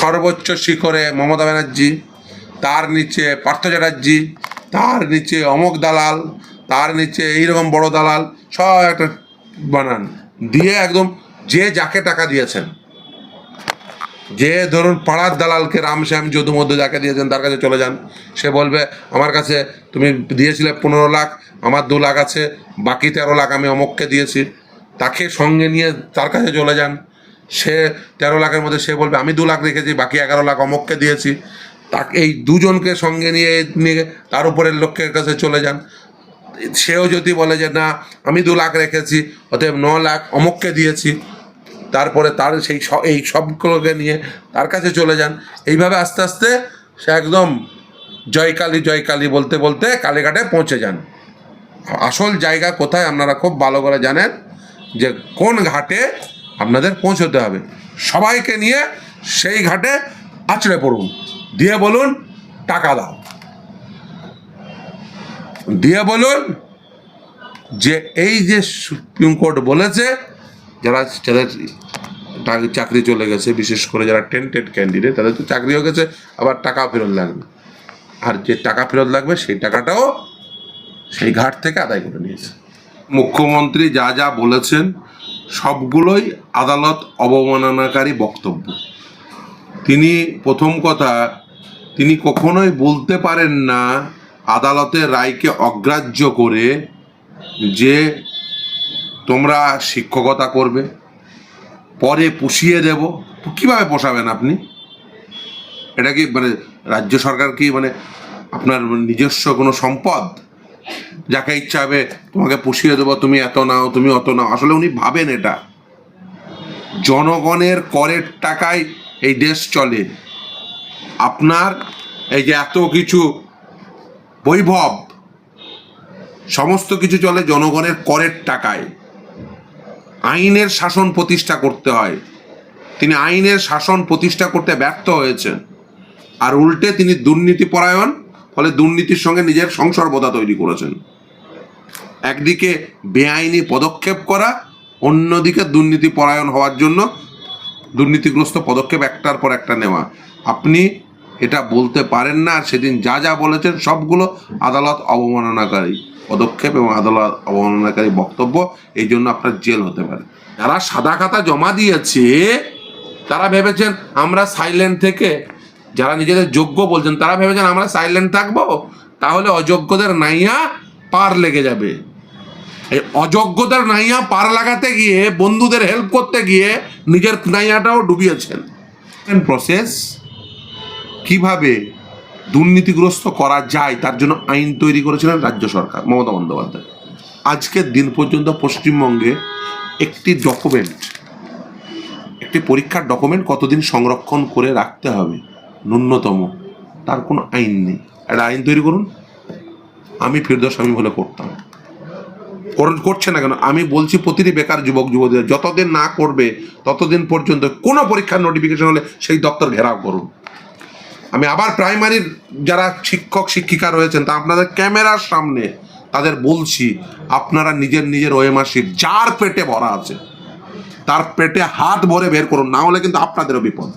সর্বোচ্চ শিখরে মমতা ব্যানার্জি, তার নিচে পার্থ চ্যাটার্জি, তার নিচে অমক দালাল, তার নিচে এইরকম বড় দালাল, সব একটা বানান। দিয়ে একদম যে যাকে টাকা দিয়েছেন, যে ধরুন পাড়ার দালালকে রামশ্যাম যদু মধ্যে যাকে দিয়েছেন, তার কাছে চলে যান। সে বলবে, আমার কাছে তুমি দিয়েছিলে পনেরো লাখ, আমার দু লাখ আছে, বাকি তেরো লাখ আমি অমককে দিয়েছি। তাকে সঙ্গে নিয়ে তার কাছে চলে যান। সে তেরো লাখের মধ্যে সে বলবে, আমি দু লাখ রেখেছি, বাকি এগারো লাখ অমককে দিয়েছি। তাকে, এই দুজনকে সঙ্গে নিয়ে নিয়ে তার উপরের লক্ষ্যের কাছে চলে যান। সেও যদি বলে যে, না, আমি দু লাখ রেখেছি, অতএব ন লাখ অমককে দিয়েছি। তারপরে তার সেই এই সবগুলোকে নিয়ে তার কাছে চলে যান। এইভাবে আস্তে আস্তে সে একদম জয়কালী জয়কালী বলতে বলতে কালীঘাটে পৌঁছে যান। আসল জায়গা কোথায় আপনারা খুব ভালো করে জানেন যে কোন ঘাটে আপনাদের পৌঁছতে হবে। সবাইকে নিয়ে সেই ঘাটে আছড়ে পড়ুন। দিয়ে বলুন, টাকা দাও। দিয়ে বলুন যে এই যে সুপ্রিম কোর্ট বলেছে, যারা যাদের চাকরি চলে গেছে, বিশেষ করে যারা টেন্টেড ক্যান্ডিডেট, তাদের তো চাকরি হয়ে গেছে, আবার টাকা ফেরত লাগবে। আর যে টাকা ফেরত লাগবে, সেই টাকাটাও সেই ঘাট থেকে আদায় করে নিয়েছে। মুখ্যমন্ত্রী যা যা বলেছেন সবগুলোই আদালত অবমাননাকারী বক্তব্য। তিনি প্রথম কথা, তিনি কখনোই বলতে পারেন না আদালতের রায়কে অগ্রাহ্য করে যে তোমরা শিক্ষকতা করবে, পরে পুষিয়ে দেব। কীভাবে পোষাবেন আপনি? এটা কি মানে রাজ্য সরকার কি মানে আপনার নিজস্ব কোনো সম্পদ? যাকে ইচ্ছা হবে তোমাকে পুষিয়ে দেবো, তুমি এত নাও, তুমি অত নাও। আসলে উনি ভাবেন এটা। জনগণের করের টাকায় এই দেশ চলে। আপনার এই যে এত কিছু বৈভব, সমস্ত কিছু চলে জনগণের করের টাকায়। আইনের শাসন প্রতিষ্ঠা করতে হয়। তিনি আইনের শাসন প্রতিষ্ঠা করতে ব্যর্থ হয়েছেন। আর উল্টে তিনি দুর্নীতি পরায়ণ ফলে দুর্নীতির সঙ্গে নিজের সংসর্বতা তৈরি করেছেন। একদিকে বেআইনি পদক্ষেপ করা, অন্যদিকে দুর্নীতি পরায়ণ হওয়ার জন্য দুর্নীতিগ্রস্ত পদক্ষেপ একটার পর একটা নেওয়া। আপনি এটা বলতে পারেন না সেদিন যা যা বলেছেন সবগুলো আদালত অবমাননাকারী পদক্ষেপ এবং আদালত অবমাননাকারী বক্তব্য, এই জন্য আপনার জেল হতে পারে। যারা সাদা খাতা জমা দিয়েছে, তারা ভেবেছেন আমরা সাইলেন্ট থেকে যারা নিজেদের যোগ্য বলছেন, তারা ভেবেছেন আমরা সাইলেন্ট থাকব? তাহলে অযোগ্যদের নাইয়া পার লেগে যাবে। এই অযোগ্যদের নাইয়া পার লাগাতে গিয়ে, বন্ধুদের হেল্প করতে গিয়ে নিজের নাইয়াটাও ডুবিয়েছেন। প্রসেস কীভাবে দুর্নীতিগ্রস্ত করা যায়, তার জন্য আইন তৈরি করেছিলেন রাজ্য সরকার, মমতা বন্দ্যোপাধ্যায়। আজকের দিন পর্যন্ত পশ্চিমবঙ্গে একটি ডকুমেন্ট একটি পরীক্ষার ডকুমেন্ট কতদিন সংরক্ষণ করে রাখতে হবে? ন্যূনতম। তার কোনো আইন নেই। একটা আইন তৈরি করুন। আমি ফিরদোস আমি বলে করতাম। করছে না কেন? আমি বলছি প্রতিটি বেকার যুবক যুবতীদের যতদিন না করবে, ততদিন পর্যন্ত কোনো পরীক্ষার নোটিফিকেশন হলে সেই দপ্তর ঘেরাও করুন। আমি আবার প্রাইমারির যারা শিক্ষক, শিক্ষিকা রয়েছেন, তা আপনাদের ক্যামেরার সামনে তাদের বলছি, আপনারা নিজের নিজের ওএমআর যার পেটে ভরা আছে, তার পেটে হাত ভরে বের করুন। না হলে কিন্তু আপনাদেরও বিপদ।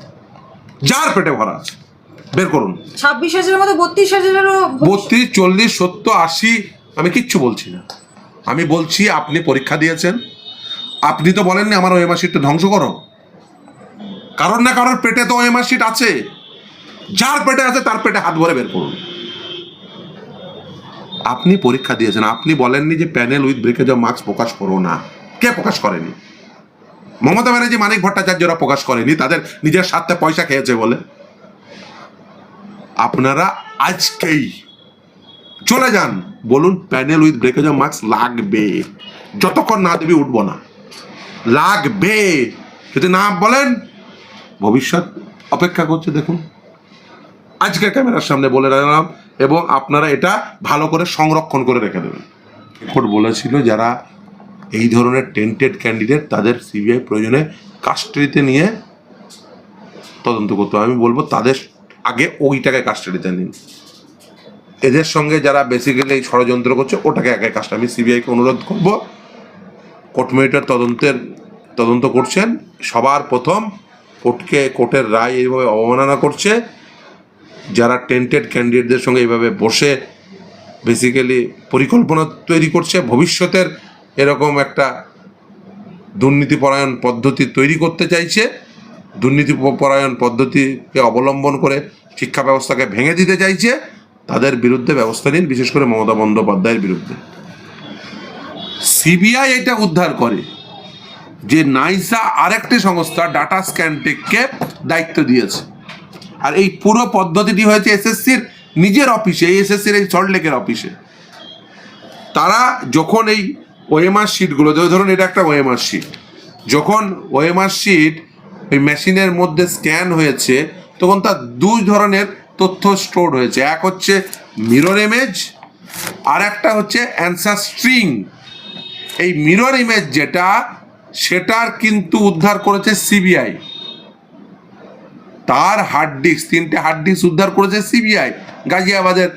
যার পেটে ভরা আছে বের করুন। ছাব্বিশ হাজারের মধ্যে বত্রিশ হাজারেরও বত্রিশ চল্লিশ সত্তর আশি আমি কিচ্ছু বলছি না। আমি বলছি আপনি পরীক্ষা দিয়েছেন। আপনি তো বলেননি আমার ওএমআর শিটটা ধ্বংস করো। কারণ না কারোর পেটে তো ওএমআর শিট আছে। যার পেটে আছে তার পেটে হাত ভরে বের করুন। আপনি পরীক্ষা দিয়েছেন আপনি বলেননি যে panel with breakage of marks প্রকাশ করো না। কে প্রকাশ করেনি? মমতা ব্যানার্জি মানিক ভট্টাচার্যরা প্রকাশ করেনি, তাদের নিজের স্বার্থে পয়সা খেয়েছে বলে। আপনারা আজকেই চলে যান। বলুন প্যানেল উইথ ব্রেকেজ মার্কস লাগবে। যতক্ষণ না দেবী উঠবো না। লাগবে। যদি না বলেন, ভবিষ্যৎ অপেক্ষা করছে, দেখুন। আজকে ক্যামেরার সামনে বলে রাখলাম, এবং আপনারা এটা ভালো করে সংরক্ষণ করে রেখে দেবেন। কোর্ট বলেছিল যারা এই ধরনের টেন্টেড ক্যান্ডিডেট তাদের সিবিআই প্রয়োজনে কাস্টডিতে নিয়ে তদন্ত করতে আমি বলব তাদের আগে ওইটাকে কাস্টাডিতে নিন। এদের সঙ্গে যারা বেসিক্যালি ষড়যন্ত্র করছে, ওটাকে আগে কাজটা আমি সিবিআইকে অনুরোধ করব কোর্ট মেরিটার তদন্তের তদন্ত করছেন। সবার প্রথম কোর্টকে, কোর্টের রায় এইভাবে অবমাননা করছে। যারা টেন্টেড ক্যান্ডিডেটদের সঙ্গে এইভাবে বসে বেসিক্যালি পরিকল্পনা তৈরি করছে, ভবিষ্যতের এরকম একটা দুর্নীতিপরায়ণ পদ্ধতি তৈরি করতে চাইছে দুর্নীতি পরায়ণ পদ্ধতিকে অবলম্বন করে শিক্ষা ব্যবস্থাকে ভেঙে দিতে চাইছে, তাদের বিরুদ্ধে ব্যবস্থা নিন, বিশেষ করে মমতা বন্দ্যোপাধ্যায়ের বিরুদ্ধে। সিবিআই এটা উদ্ধার করে যে নাইসা আরেকটি সংস্থা ডাটা স্ক্যানটেককে দায়িত্ব দিয়েছে। আর এই পুরো পদ্ধতিটি হয়েছে এসএসসির নিজের অফিসে, এই এসএসসির এই সল্টলেকের অফিসে। তারা যখন এই ওএমআর শিটগুলো ধরুন এটা একটা ওএমআর শিট যখন ওএমআর শিট ওই মেশিনের মধ্যে স্ক্যান হয়েছে, তখন তার দুই ধরনের তথ্য স্টোর হয়েছে। এক হচ্ছে মিরর ইমেজ আর একটা হচ্ছে অ্যান্সার স্ট্রিং এই মিরর ইমেজ যেটা, সেটার কিন্তু উদ্ধার করেছে সিবিআই তার হার্ড ডিস্ক তিনটে হার্ড ডিস্ক উদ্ধার করেছে সিবিআই গাজিয়াবাদের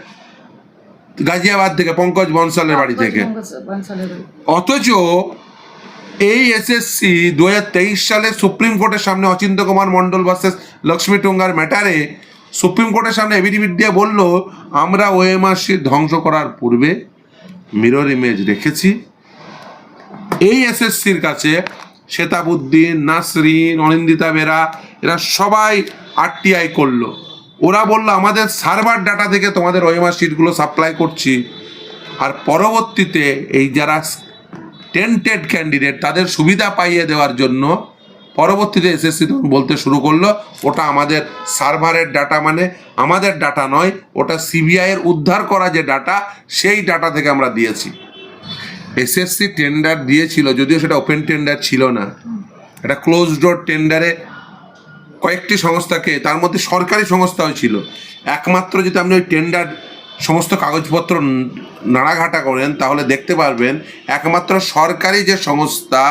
গাজিয়াবাদ থেকে পঙ্কজ বনসালের বাড়ি থেকে। অথচ এই এসএসসি দু সালে সুপ্রিম কোর্টের সামনে অচিন্ত কুমার মণ্ডল ভার্সেস লক্ষ্মী টুঙ্গার ম্যাটারে সুপ্রিম কোর্টের সামনে এভিডেভিট দিয়ে বলল আমরা ওএমআর শিট ধ্বংস করার পূর্বে মিরর ইমেজ রেখেছি। এই এসএসসির কাছে শ্বেতাবুদ্দিন নাসরিন অনিন্দিতা বেরা এরা সবাই আরটিআই করল। ওরা বলল, আমাদের সার্ভার ডাটা থেকে তোমাদের ওএমআর শিটগুলো সাপ্লাই করছি। আর পরবর্তীতে এই যারা টেন্টেড ক্যান্ডিডেট তাদের সুবিধা পাইয়ে দেওয়ার জন্য পরবর্তীতে এসএসসি বলতে শুরু করল, ওটা আমাদের সার্ভারের ডাটা মানে আমাদের ডাটা নয়, ওটা সিবিআই এর উদ্ধার করা যে ডাটা সেই ডাটা থেকে আমরা দিয়েছি। এসএসসি টেন্ডার দিয়েছিল, যদিও সেটা ওপেন টেন্ডার ছিল না। এটা ক্লোজ ডোর টেন্ডারে কয়েকটি সংস্থাকে, তার মধ্যে সরকারি সংস্থাও ছিল। একমাত্র যদি আপনি ওই টেন্ডার সমস্ত কাগজপত্র নাড়াঘাটা করেন, তাহলে দেখতে পারবেন একমাত্র সরকারি যে সংস্থা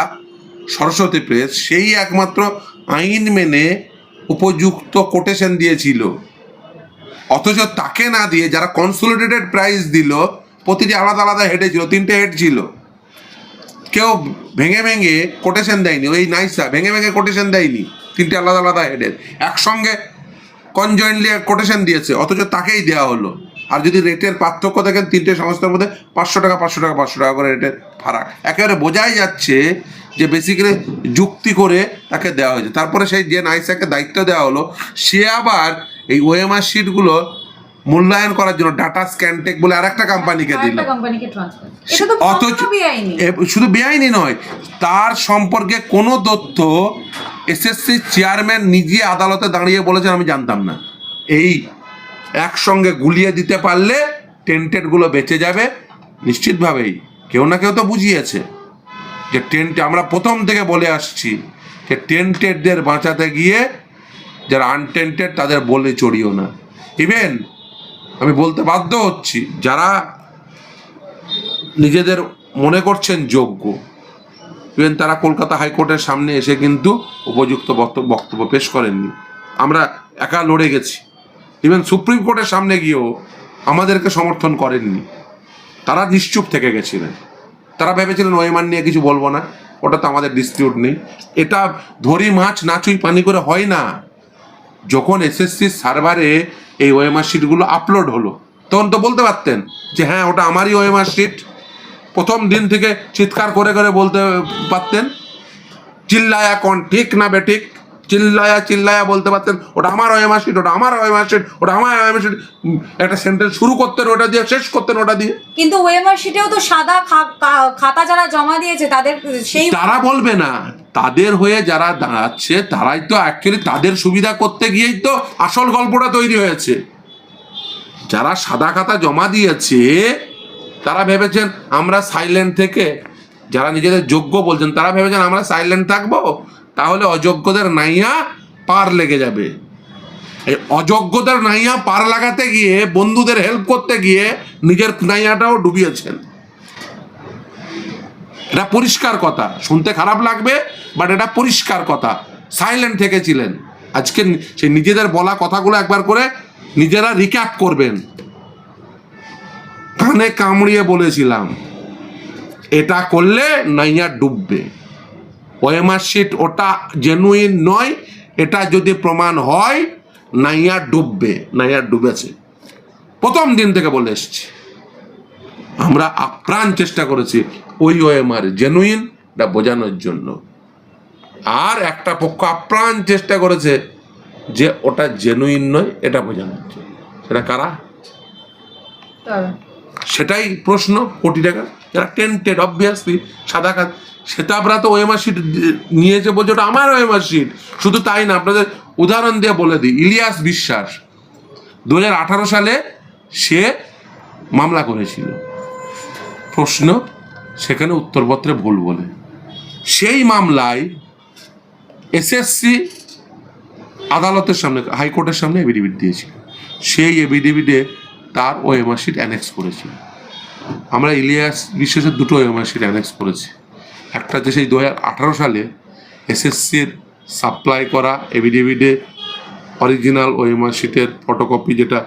সরস্বতী প্রেস, সেই একমাত্র আইন মেনে উপযুক্ত কোটেশন দিয়েছিল। অথচ তাকে না দিয়ে যারা কনসোলিডেটেড প্রাইস দিল, প্রতিটি আলাদা আলাদা হেডে ছিল, তিনটে হেড ছিল। কেউ ভেঙে ভেঙে কোটেশন দেয়নি, ওই নাইসা, ভেঙে ভেঙে কোটেশন দেয়নি। তিনটে আলাদা আলাদা হেডের একসঙ্গে কনজয়েন্টলি কোটেশন দিয়েছে অথচ তাকেই দেওয়া হলো। আর যদি রেটের পার্থক্য দেখেন তিনটে সংস্থার মধ্যে পাঁচশো টাকা পাঁচশো টাকা পাঁচশো টাকা করে রেটের ফারাক। একেবারে বোঝাই যাচ্ছে যে বেসিক্যালি যুক্তি করে তাকে দেওয়া হয়েছে। তারপরে সেই যে নাইসাকে দায়িত্ব দেওয়া হলো সে আবার এই ওএমআর শিটগুলো মূল্যায়ন করার জন্য ডাটা স্ক্যানটেক বলে আরেকটা কোম্পানিকে দিল। আরেকটা কোম্পানিকে তো অথচ শুধু বেআইনি নয় তার সম্পর্কে কোনো তথ্য এসএসসি চেয়ারম্যান নিজে আদালতে দাঁড়িয়ে বলেছেন, আমি জানতাম না। এই একসঙ্গে গুলিয়ে দিতে পারলে টেন্টেডগুলো বেঁচে যাবে। নিশ্চিতভাবেই, কেউ না কেউ তো বুঝিয়েছে যে টেন্ট, আমরা প্রথম থেকে বলে আসছি যে টেন্টেডদের বাঁচাতে গিয়ে যারা আনটেন্টেড, তাদের বলে চড়িও না। ইভেন আমি বলতে বাধ্য হচ্ছি, যারা নিজেদের মনে করছেন যোগ্য ইভেন তারা কলকাতা হাইকোর্টের সামনে এসে কিন্তু উপযুক্ত বক্ত- বক্তব্য পেশ করেননি। আমরা একা লড়ে গেছি। ইভেন সুপ্রিম কোর্টের সামনে গিয়েও আমাদেরকে সমর্থন করেননি। তারা নিশ্চুপ থেকে গেছিলেন। তারা ভেবেছিলেন ওয়েমান নিয়ে কিছু বলব না। ওটা তো আমাদের ডিসপিউট নেই। এটা ধরি মাছ নাচুই পানি করে হয় না। যখন এসএসসি সার্ভারে এই ওয়েমার শিটগুলো আপলোড হলো, তখন তো বলতে পারতেন যে হ্যাঁ ওটা আমারই ওএমআর শিট প্রথম দিন থেকে চিৎকার করে করে বলতে পারতেন চিল্লায়া কোন ঠিক না বেঠিক চিল্লায়া চিল্লায়া বলতে পারতেন ওটা আমার ওএমআর শিট ওটা আমার ওএমআর শিট ওটা আমার ওএমআর শিট একটা সেন্টেন্স শুরু করতেন ওটা দিয়ে শেষ করতেন ওটা দিয়ে। কিন্তু ওএমআর শিটেও তো সাদা খাতা যারা জমা দিয়েছে তাদের সেই তারা বলবে না তাদের হয়ে যারা দাঁড়াচ্ছে তারাই তো অ্যাকচুয়ালি তাদের সুবিধা করতে গিয়েই তো আসল গল্পটা তৈরি হয়েছে। যারা সাদা খাতা জমা দিয়েছে তারা ভেবেছেন আমরা সাইলেন্ট থেকে যারা নিজেদের যোগ্য বলছেন, তারা ভেবেছেন আমরা সাইলেন্ট থাকব? তাহলে অযোগ্যদের নাইয়া পার লেগে যাবে। এই অযোগ্যদের নাইয়া পার লাগাতে গিয়ে, বন্ধুদের হেল্প করতে গিয়ে নিজের নাইয়াটাও ডুবিয়েছেন। এটা পরিষ্কার কথা। শুনতে খারাপ লাগবে বাট এটা পরিষ্কার কথা। সাইলেন্ট থেকেছিলেন। আজকে সেই নিজেদের বলা কথাগুলো একবার করে নিজেরা রিক্যাপ করবেন। কানে কামড়িয়ে বলেছিলাম, এটা করলে নাইয়া ডুববে। ওএমআর শিট ওটা জেনুইন নয়, এটা যদি প্রমাণ হয় নাইয়া ডুববে নাইয়া ডুবেছে। প্রথম দিন থেকে বলে এসছি। আমরা আপ্রাণ চেষ্টা করেছি ওই ওএমআর জেনুইনটা বোঝানোর জন্য। আর একটা পক্ষ আপ্রাণ চেষ্টা করেছে যে ওটা জেনুইন নয়, এটা বোঝানোর জন্য। সেটা কারা? সেটাই প্রশ্ন, কোটি টাকা। যারা টেন্টেড অবভিয়াসলি সাদা কাজ শ্বেতাবরা তো ওএমআর শিট নিয়েছে বলছে, ওটা আমার ওএমআর শিট শুধু তাই না, আপনাদের উদাহরণ দিয়ে বলে দিই, ইলিয়াস বিশ্বাস, দুহাজার আঠারো সালে সে মামলা করেছিল। প্রশ্ন, সেখানে উত্তরপত্রে ভুল বলে। সেই মামলায় এসএসসি আদালতের সামনে, হাইকোর্টের সামনে এভিডেভিট দিয়েছিল। সেই এভিডেভিটে তার ওএমআর শিট অ্যানেক্স করেছি আমরা ইলিয়াস বিশ্বাসের দুটো ওএমআর শিট অ্যানেক্স করেছি। একটা যে সেই দু হাজার আঠারো সালে এসএসসির সাপ্লাই করা এভিডেভিটে অরিজিনাল ওএমআর শিটের ফটোকপি যেটা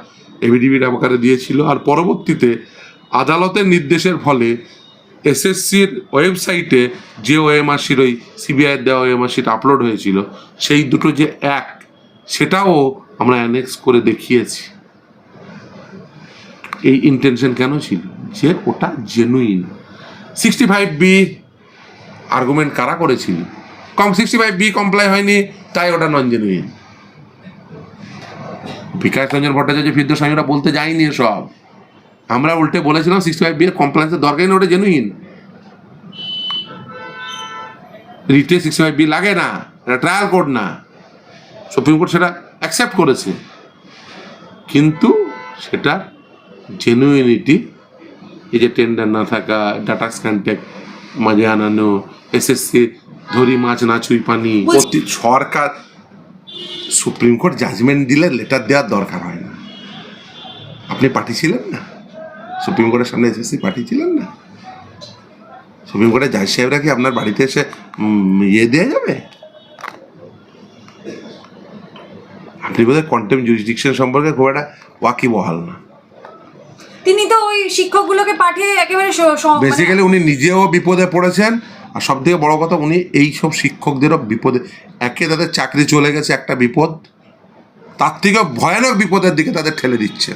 এভিডেভিট আকারে দিয়েছিল আর পরবর্তীতে আদালতের নির্দেশের ফলে এসএসসির ওয়েবসাইটে যে ওএমআর শিট ওই সিবিআইয়ের দেওয়া ওএমআর শিট আপলোড হয়েছিল, সেই দুটো যে এক, সেটাও আমরা অ্যানেক্স করে দেখিয়েছি। এই ইন্টেনশন কেন ছিল? যে ওটা genuine sixty five B argument কারা করেছিল? কম সিক্সটি ফাইভ বি কমপ্লাই হয়নি, তাই ওটা নন জেনুইন বিকাশ রঞ্জন ভট্টাচার্য, ফিরদোস আমি ওটা বলতে যাইনি সব আমরা উল্টে বলেছিলাম সিক্সটি ফাইভ বি এর কমপ্লায়েন্সের দরকারই না ওটা জেনুইন রিটে সিক্সটি ফাইভ বি লাগে না, এটা ট্রায়াল কোর্ট না। সুপ্রিম কোর্ট সেটা অ্যাকসেপ্ট করেছে। কিন্তু সেটা জেনুইনিটি এই যে টেন্ডার না থাকা ডাটা কন্ট্যাক্ট মাঝে আনানো এসএসসি ধরি মাছ না ছুঁই পানি প্রতি সরকার সুপ্রিম কোর্ট জাজমেন্ট দিলে লেটার দেওয়ার দরকার হয় না। আপনি পাঠিয়েছিলেন না? সুপ্রিম কোর্টের সামনে এসএসসি পাঠিয়েছিলেন না? সুপ্রিম কোর্টের জাজ সাহেবরা কি আপনার বাড়িতে এসে ইয়ে দেওয়া যাবে? আপনি বোধহয় কন্টেম জুরিসডিকশন সম্পর্কে খুব একটা ওয়াকিবহাল না। তিনি তো ওই শিক্ষকগুলোকে পাঠিয়ে একেবারে স- মানে- বেসিক্যালি উনি নিজেও বিপদে পড়েছেন, আর সব থেকে বড় কথা উনি এই সব শিক্ষকদেরও বিপদে, একে তাদের চাকরি চলে গেছে, একটা বিপদ, তার থেকেও ভয়ানক বিপদের দিকে তাদের ঠেলে দিচ্ছে।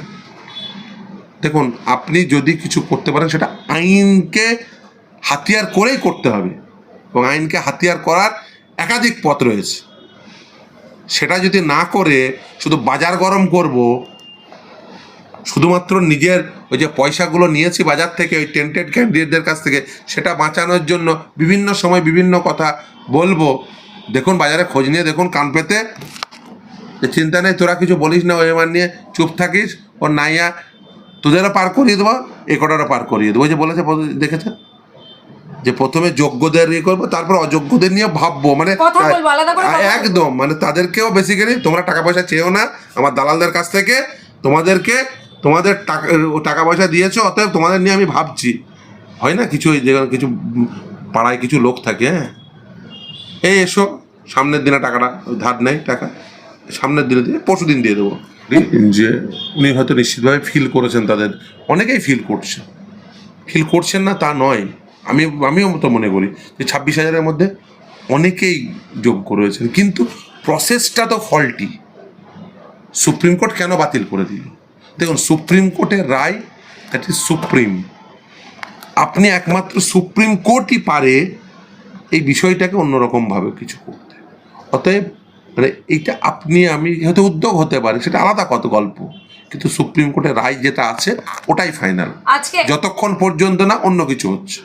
দেখুন, আপনি যদি কিছু করতে পারেন, সেটা আইনকে হাতিয়ার করেই করতে হবে, এবং আইনকে হাতিয়ার করার একাধিক পথ রয়েছে। সেটা যদি না করে, শুধু বাজার গরম করব শুধুমাত্র নিজের ওই যে পয়সাগুলো নিয়েছি বাজার থেকে ওই টেন্টেড ক্যান্ডিডেটদের কাছ থেকে সেটা বাঁচানোর জন্য বিভিন্ন সময় বিভিন্ন কথা বলব। দেখুন বাজারে খোঁজ নিয়ে দেখুন কান পেতে। চিন্তা নেই তোরা কিছু বলিস না ওই এবার নিয়ে চুপ থাকিস ও নাইয়া তোদেরও পার করিয়ে দেবো এ কটারও পার করিয়ে দেবো। যে বলেছে দেখেছেন যে প্রথমে যোগ্যদের ইয়ে করব তারপর অযোগ্যদের নিয়ে ভাববো। মানে। একদম মানে তাদেরকেও বেসিক্যালি তোমরা টাকা পয়সা চেয়েও না আমার দালালদের কাছ থেকে তোমাদেরকে তোমাদের টাকা টাকা পয়সা দিয়েছ, অতএব তোমাদের নিয়ে আমি ভাবছি। হয় না? কিছু যেখানে কিছু পাড়ায় কিছু লোক থাকে হ্যাঁ? এই এসো, সামনের দিনে টাকাটা ধার নেই টাকা, সামনের দিনে দিয়ে পরশু দিন দিয়ে দেবো। যে, উনি হয়তো নিশ্চিতভাবে ফিল করেছেন তাদের, অনেকেই ফিল করছে। ফিল করছেন না তা নয়। আমি, আমিও তো মনে করি যে ছাব্বিশ হাজারের মধ্যে অনেকেই যোগ্য রয়েছেন, কিন্তু প্রসেসটা তো ফল্টি সুপ্রিম কোর্ট কেন বাতিল করে দিল? দেখুন সুপ্রিম কোর্টের রায় দ্যাট ইজ সুপ্রিম। আপনি একমাত্র সুপ্রিম কোর্টই পারে এই বিষয়টাকে অন্যরকমভাবে কিছু করতে। অতএব মানে এইটা আপনি আমি হয়তো উদ্যোগ হতে পারে সেটা আলাদা কত গল্প কিন্তু সুপ্রিম কোর্টের রায় যেটা আছে ওটাই ফাইনাল যতক্ষণ পর্যন্ত না অন্য কিছু হচ্ছে।